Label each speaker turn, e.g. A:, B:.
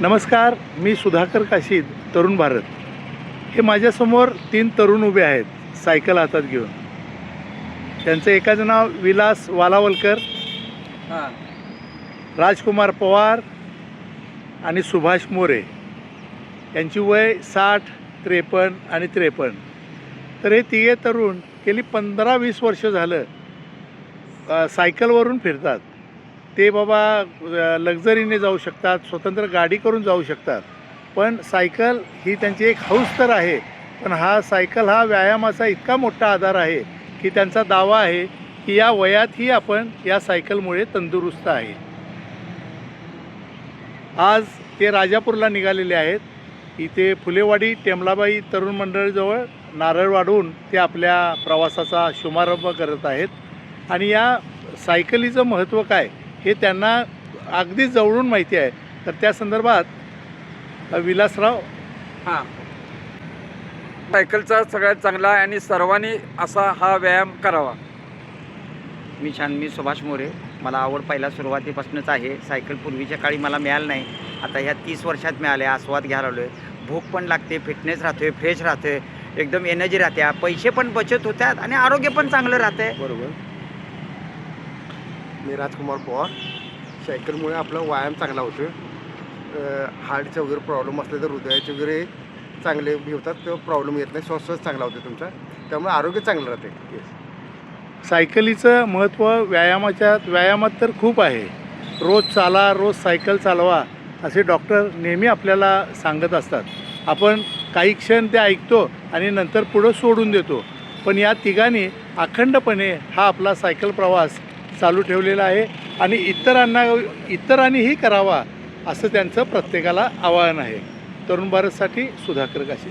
A: नमस्कार मी सुधाकर काशीद तरुण भारत. हे माझ्यासमोर तीन तरुण उभे आहेत सायकल हातात घेऊन. त्यांचं एकाचं नाव विलास वालावलकर
B: हां.
A: राजकुमार पवार आणि सुभाष मोरे. यांची वय साठ त्रेपन्न आणि त्रेपन्न. तर हे तिघे तरुण गेली पंधरा वीस वर्ष झालं सायकलवरून फिरतात. ते बाबा लक्झरीने जाऊ शकतात स्वतंत्र गाडी करून जाऊ शकतात. पण सायकल ही त्यांची एक हौस तर आहे. पण हा सायकल हा व्यायामाचा इतका मोठा आधार आहे की त्यांचा दावा आहे की या वयातही आपण या सायकलमुळे तंदुरुस्त आहे. आज ते राजापूरला निघालेले आहेत. इथे फुलेवाडी टेमलाबाई तरुण मंडळजवळ नारळ वाढवून ते आपल्या प्रवासाचा शुभारंभ करत आहेत. आणि या सायकलीचं महत्त्व काय? हे त्यांना अगदी जवळून माहिती आहे. तर त्या संदर्भात विलासराव
B: हां. सायकलचा सगळ्यात चांगला आहे आणि सर्वांनी असा हा व्यायाम करावा.
C: मी छान मी सुभाष मोरे. मला आवड पहिला सुरुवातीपासूनच आहे. सायकल पूर्वीच्या काळी मला मिळालं नाही. आता ह्या तीस वर्षात मिळाले आस्वाद घ्यायला आलो आहे भूक पण लागते फिटनेस राहतोय फ्रेश राहतोय एकदम एनर्जी राहते. पैसे पण बचत होतात आणि आरोग्य पण चांगलं राहतंय.
A: बरोबर.
D: मी राजकुमार पवार. सायकलमुळे आपला व्यायाम चांगला होतो हार्टचे वगैरे प्रॉब्लेम असले तर हृदयाचे वगैरे चांगले भिवतात होतात प्रॉब्लेम येत नाही. श्वास चांगला होतो तुमचा. त्यामुळे आरोग्य चांगलं राहते येस
A: सायकलीचं महत्त्व व्यायामाच्या व्यायामात तर खूप आहे. रोज चाला रोज सायकल चालवा असे डॉक्टर नेहमी आपल्याला सांगत असतात. आपण काही क्षण ते ऐकतो आणि नंतर पुढं सोडून देतो. पण या तिघांनी अखंडपणे हा आपला सायकल प्रवास चालू ठेवलेला आहे आणि इतरांना इतरांनीही करावा असं त्यांचं प्रत्येकाला आवाहन आहे. तरुण भारतसाठी सुधाकर काशी